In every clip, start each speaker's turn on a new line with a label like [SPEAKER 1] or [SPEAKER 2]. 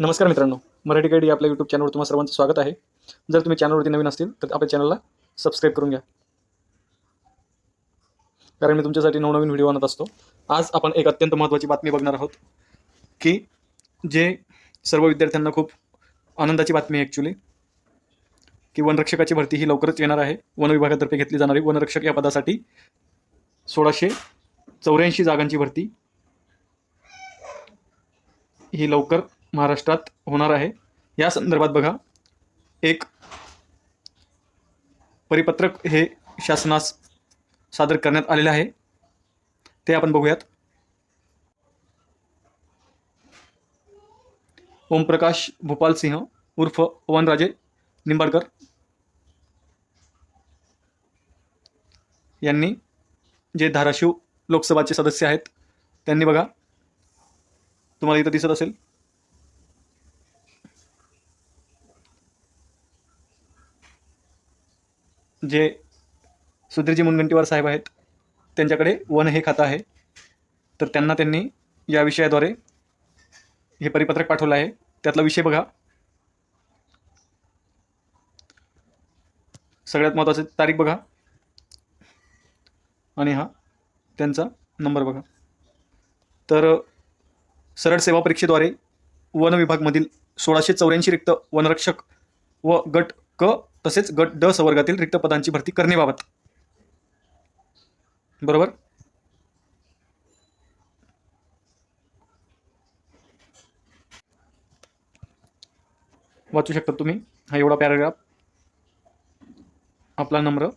[SPEAKER 1] नमस्कार मित्रांनो मराठी गाईड या आपल्या यूट्यूब चॅनलवर तुम्हाला सर्वांचं स्वागत आहे. जर तुम्ही चॅनलवरती नवीन असतील तर आपल्या चॅनलला सबस्क्राईब करून घ्या. कारण मी तुमच्यासाठी नवनवीन व्हिडिओ आणत असतो. आज आपण एक अत्यंत महत्त्वाची बातमी बघणार आहोत की जे सर्व विद्यार्थ्यांना खूप आनंदाची बातमी आहे ॲक्च्युली की वनरक्षकाची भरती ही लवकरच येणार आहे. वन विभागातर्फे घेतली जाणारी वनरक्षक या पदासाठी सोळाशे चौऱ्याऐंशी जागांची भरती ही लवकर महाराष्ट्रात होणार आहे. या संदर्भात बघा. एक परिपत्रक हे शासनास सादर करण्यात आलेले आहे. ते आपण बघूयात. ओमप्रकाश भूपाल सिंह उर्फ वनराजे निंबाळकर यांनी जे धाराशिव लोकसभाचे सदस्य आहेत त्यांनी बघा. तुम्हाला इथं दिसत असेल. जे सुधीरजी मुनगंटीवार साहेब आहेत त्यांच्याकडे वन हे खातं आहे. तर त्यांना त्यांनी या विषयाद्वारे हे परिपत्रक पाठवलं आहे. त्यातला विषय बघा. सगळ्यात महत्त्वाची तारीख बघा. आणि हा त्यांचा नंबर बघा. तर सरळ सेवा परीक्षेद्वारे वन विभागमधील सोळाशे चौऱ्याऐंशी रिक्त वनरक्षक व गट क तसेच गट ड संवर्गातील रिक्त पदांची भरती करण्याबाबत. बरोबर? वाचू शकता तुम्ही. हा एवढा पॅराग्राफ आपला नम्र.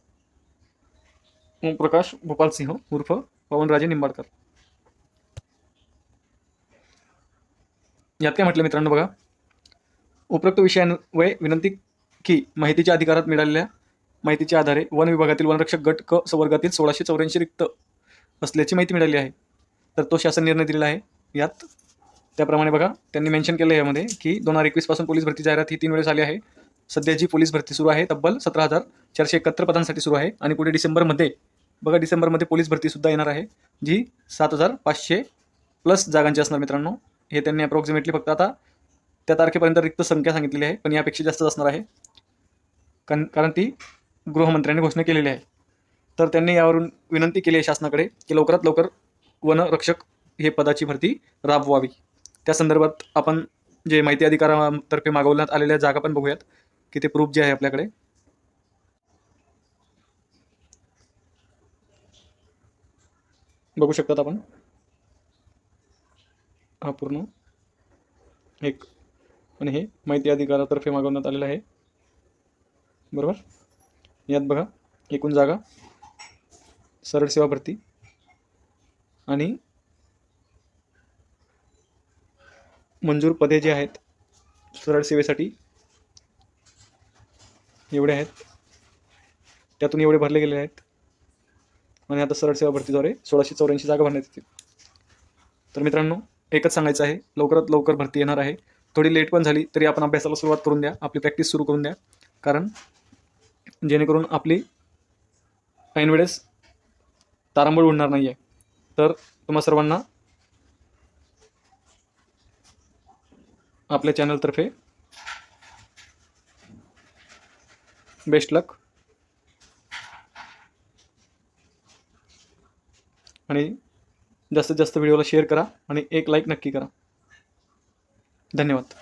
[SPEAKER 1] ओमप्रकाश भोपाल सिंह उर्फ पवनराजे निंबाळकर. यात काय म्हटलं मित्रांनो बघा? उपरोक्त विषयांवय विनंती की माहितीच्या अधिकारात मिळालेल्या माहितीच्या आधारे वन विभागातील वनरक्षक गट क संवर्गातील सोळाशे चौऱ्याऐंशी रिक्त असल्याची माहिती मिळाली आहे. तर तो शासन निर्णय दिलेला आहे. यात त्याप्रमाणे बघा त्यांनी मेन्शन केलं आहे यामध्ये की दोन हजार एकवीसपासून पोलीस भरती जाहिरात ही तीन वेळेस आली आहे. सध्या जी पोलीस भरती सुरू आहे तब्बल सतरा हजार चारशे एकाहत्तर पदांसाठी सुरू आहे आणि पुढे डिसेंबरमध्ये बघा डिसेंबरमध्ये पोलीस भरतीसुद्धा येणार आहे जी सात हजार पाचशे प्लस जागांची असणार मित्रांनो. हे त्यांनी अप्रॉक्सिमेटली फक्त आता त्या तारखेपर्यंत रिक्त संख्या सांगितलेली आहे पण यापेक्षा जास्तच असणार आहे. कारण कारण ती गृहमंत्र्यांनी घोषणा केलेली आहे. तर त्यांनी यावरून विनंती केली आहे शासनाकडे की लवकरात लवकर वनरक्षक हे पदाची भरती राबवावी. त्या संदर्भात आपण जे माहिती अधिकारातर्फे मागवण्यात आलेल्या जागा पण बघूयात की ते प्रूफ जे आहे आपल्याकडे. बघू शकतात आपण. हा पूर्ण एक आणि हे माहिती अधिकारातर्फे मागवण्यात आलेलं आहे. बरोबर? यात बघा एकूण जागा सरळ सेवा भरती आणि मंजूर पदे जे आहेत सरळ सेवेसाठी एवढे आहेत. त्यातून एवढे भरले गेले आहेत. आणि आता सरळ सेवा भरतीद्वारे सोळाशे चौऱ्याऐंशी जागा भरण्यात येतील. तर मित्रांनो एकच सांगायचं आहे लवकरात लवकर भरती येणार आहे. थोडी लेट पण झाली तरी आपण अभ्यासाला सुरुवात करून द्या आपली प्रॅक्टिस सुरू करून द्या. कारण जेणेकरून आपली ऐन वेळेस तारांबळ उडणार नाही आहे तर तुम्हा सर्वांना आपल्या चॅनलतर्फे बेस्ट लक आणि जास्तीत जास्त व्हिडिओला शेअर करा आणि एक लाईक नक्की करा. धन्यवाद.